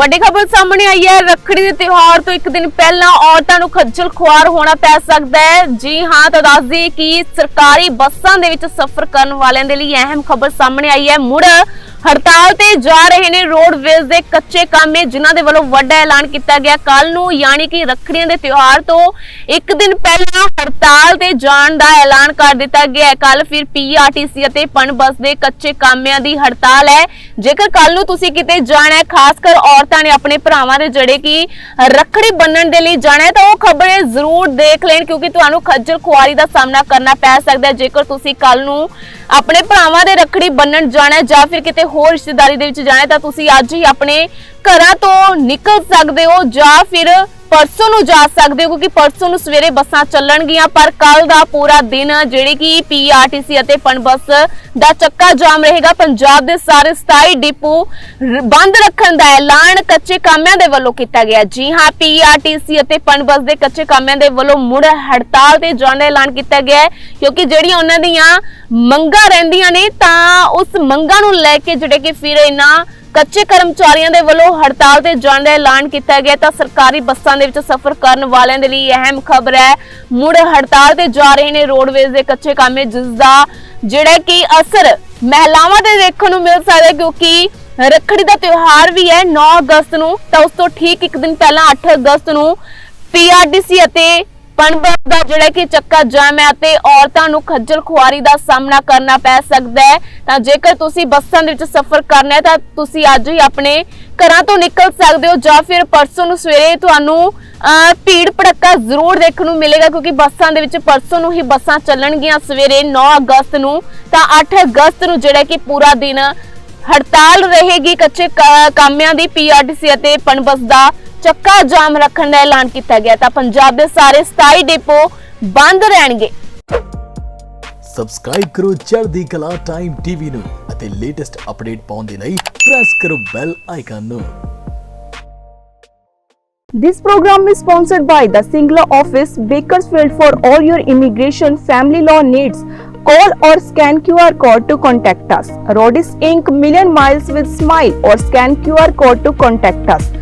ਵੱਡੀ ਖਬਰ ਸਾਹਮਣੇ ਆਈ ਹੈ। ਰੱਖੜੀ ਦੇ ਤਿਉਹਾਰ ਤੋਂ ਇੱਕ ਦਿਨ ਪਹਿਲਾਂ ਔਰਤਾਂ ਨੂੰ ਖੱਜਲ ਖੁਆਰ ਹੋਣਾ ਪੈ ਸਕਦਾ ਹੈ। ਜੀ ਹਾਂ, ਤਾਂ ਦੱਸ ਦਈਏ ਕਿ ਸਰਕਾਰੀ ਬੱਸਾਂ ਦੇ ਵਿੱਚ ਸਫ਼ਰ ਕਰਨ ਵਾਲਿਆਂ ਦੇ ਲਈ ਅਹਿਮ ਖਬਰ ਸਾਹਮਣੇ ਆਈ ਹੈ। ਮੁੜ ਹੜਤਾਲ ਤੇ ਜਾ ਰਹੇ ਨੇ ਰੋਡਵੇਜ਼ ਦੇ ਕੱਚੇ ਕਾਮੇ ਜਿਨ੍ਹਾਂ ਦੇ ਵੱਲੋਂ ਵੱਡਾ ਐਲਾਨ ਕੀਤਾ ਗਿਆ। ਕੱਲ ਨੂੰ ਯਾਨੀ ਕਿ ਰੱਖੜੀਆਂ ਦੇ ਤਿਉਹਾਰ ਤੋਂ ਇੱਕ ਦਿਨ ਪਹਿਲਾਂ ਹੜਤਾਲ ਤੇ ਜਾਣ ਦਾ ਐਲਾਨ ਕਰ ਦਿੱਤਾ ਗਿਆ ਹੈ। ਕੱਲ ਫਿਰ ਪੀਆਰਟੀਸੀ ਅਤੇ ਪਣ ਦੇ ਕੱਚੇ ਕਾਮਿਆਂ ਦੀ ਹੜਤਾਲ ਹੈ। ਜੇਕਰ ਕੱਲ ਨੂੰ ਤੁਸੀਂ ਕਿਤੇ ਜਾਣਾ ਹੈ, ਖਾਸ ਕਰ ਔਰਤਾਂ ਨੇ ਆਪਣੇ ਭਰਾਵਾਂ ਦੇ ਜਿਹੜੇ ਕਿ ਰੱਖੜੀ ਬੰਨਣ ਦੇ ਲਈ ਜਾਣਾ ਹੈ, ਤਾਂ ਉਹ ਖਬਰੇ ਜ਼ਰੂਰ ਦੇਖ ਲੈਣ, ਕਿਉਂਕਿ ਤੁਹਾਨੂੰ ਖੱਜਲ ਖੁਆਰੀ ਦਾ ਸਾਹਮਣਾ ਕਰਨਾ ਪੈ ਸਕਦਾ ਹੈ। ਜੇਕਰ ਤੁਸੀਂ ਕੱਲ ਨੂੰ ਆਪਣੇ ਭਰਾਵਾਂ ਦੇ ਰੱਖੜੀ ਬੰਨਣ ਜਾਣਾ ਹੈ ਜਾਂ ਫਿਰ ਕਿਤੇ ਹੋਰ ਰਿਸ਼ਤੇਦਾਰੀ ਦੇ ਵਿੱਚ ਜਾਣਾ ਤਾਂ ਤੁਸੀਂ ਅੱਜ ਹੀ ਆਪਣੇ ਘਰਾਂ ਤੋਂ ਨਿਕਲ ਸਕਦੇ ਹੋ ਜਾਂ ਫਿਰ ਪਰਸੋਂ ਨੂੰ ਜਾ ਸਕਦੇ ਹੋ, ਕਿਉਂਕਿ ਪਰਸੋਂ ਨੂੰ ਸਵੇਰੇ ਬੱਸਾਂ ਚੱਲਣਗੀਆਂ, ਪਰ ਕੱਲ ਦਾ ਪੂਰਾ ਦਿਨ ਜਿਹੜੀ ਕਿ ਪੀਆਰਟੀਸੀ ਅਤੇ ਪਣ ਦਾ ਚੱਕਾ ਜਾਮ ਰਹੇਗਾ। ਪੰਜਾਬ ਦੇ ਸਾਰੇ 27 ਡਿਪੂ ਬੰਦ ਰੱਖਣ ਦਾ ਐਲਾਨ ਕੱਚੇ ਕਾਮਿਆਂ ਦੇ ਵੱਲੋਂ ਕੀਤਾ ਗਿਆ। ਜੀ ਹਾਂ ਪੀਆਰਟੀਸੀ ਅਤੇ ਪਣ ਬੱਸ ਦੇ ਕੱਚੇ ਕਾਮਿਆਂ ਦੇ ਵੱਲੋਂ ਮੁੜ ਹੜਤਾਲ ਤੇ ਜਾਣ ਦਾ ਐਲਾਨ ਕੀਤਾ ਗਿਆ ਹੈ, ਕਿਉਂਕਿ ਜਿਹੜੀਆਂ ਉਹਨਾਂ ਦੀਆਂ ਮੰਗਾਂ ਰਹਿੰਦੀਆਂ ਨੇ, ਤਾਂ ਉਸ ਮੰਗਾਂ ਨੂੰ ਲੈ ਕੇ ਜਿਹੜੇ ਕਿ ਫਿਰ ਇਹਨਾਂ ਕੱਚੇ ਕਰਮਚਾਰੀਆਂ ਦੇ ਵੱਲੋਂ ਹੜਤਾਲ ਤੇ ਜਾਣ ਦਾ ਐਲਾਨ ਕੀਤਾ ਗਿਆ ਤਾਂ ਸਰਕਾਰੀ ਬੱਸਾਂ ਦੇ ਵਿੱਚ ਸਫ਼ਰ ਕਰਨ ਵਾਲਿਆਂ ਦੇ ਲਈ ਅਹਿਮ ਖਬਰ ਹੈ। ਮੁੜ ਹੜਤਾਲ ਤੇ ਜਾ ਰਹੇ ਨੇ ਰੋਡਵੇਜ਼ ਦੇ ਕੱਚੇ ਕਾਮੇ ਜਿਸ ਦਾ ਜਿਹੜਾ ਕਿ ਅਸਰ ਮਹਿਲਾਵਾਂ ਤੇ ਦੇਖਣ ਨੂੰ ਮਿਲ ਸਕਦਾ ਕਿਉਂਕਿ ਰੱਖੜੀ ਦਾ ਤਿਉਹਾਰ ਵੀ ਹੈ 9 ਅਗਸਤ ਨੂੰ, ਤਾਂ ਉਸ ਤੋਂ ਠੀਕ ਇੱਕ ਦਿਨ ਪਹਿਲਾਂ 8 ਅਗਸਤ ਨੂੰ ਪੀਆਰਡੀਸੀ ਅਤੇ ਪਣਬਤ ਦਾ ਜਿਹੜਾ ਕਿ ਚੱਕਾ ਜਾਮ ਹੈ ਅਤੇ ਔਰਤਾਂ ਨੂੰ ਖੱਜਲ ਖੁਆਰੀ ਦਾ ਸਾਹਮਣਾ ਕਰਨਾ ਪੈ ਸਕਦਾ ਹੈ। ਤਾਂ ਜੇਕਰ ਤੁਸੀਂ ਬੱਸਾਂ ਦੇ ਵਿੱਚ ਸਫ਼ਰ ਕਰਨਾ ਹੈ ਤਾਂ ਤੁਸੀਂ ਅੱਜ ਹੀ ਆਪਣੇ ਘਰਾਂ ਤੋਂ ਨਿਕਲ ਸਕਦੇ ਹੋ ਜਾਂ ਫਿਰ ਪਰਸੋਂ ਨੂੰ ਸਵੇਰੇ ਤੁਹਾਨੂੰ ਅਹ, ਭੀੜ ਭੜੱਕਾ ਜ਼ਰੂਰ ਦੇਖਣ ਨੂੰ ਮਿਲੇਗਾ ਕਿਉਂਕਿ ਬੱਸਾਂ ਦੇ ਵਿੱਚ ਪਰਸੋਂ ਨੂੰ ਹੀ ਬੱਸਾਂ ਚੱਲਣਗੀਆਂ ਸਵੇਰੇ 9 ਅਗਸਤ ਨੂੰ। ਤਾਂ 8 ਅਗਸਤ ਨੂੰ ਜਿਹੜਾ ਕਿ ਪੂਰਾ ਦਿਨ ਹੜਤਾਲ ਰਹੇਗੀ ਕੱਚੇ ਕਾ- ਕਾਮਿਆਂ ਦੀ ਪੀਆਰਟੀਸੀ ਅਤੇ ਪਣਬਸ ਦਾ ਚੱਕਾ ਜਾਮ ਰੱਖਣ ਦਾ ਐਲਾਨ ਕੀਤਾ ਗਿਆ ਤਾਂ ਪੰਜਾਬ ਦੇ ਸਾਰੇ 27 ਡਿਪੋ ਬੰਦ ਰਹਿਣਗੇ ਸਬਸਕ੍ਰਾਈਬ ਕਰੋ ਚੜ੍ਹਦੀ ਕਲਾ ਟਾਈਮ ਟੀਵੀ ਨੂੰ ਅਤੇ ਲੇਟੈਸਟ ਅਪਡੇਟ ਪਾਉਣ ਦੇ ਲਈ ਪ੍ਰੈਸ ਕਰੋ ਬੈਲ ਆਈਕਨ ਨੂੰ This program is sponsored by the Singla office, Bakersfield for all your immigration family law needs. Call or scan QR code to contact us. Rodis Inc. Million Miles with Smile or scan QR code to contact us.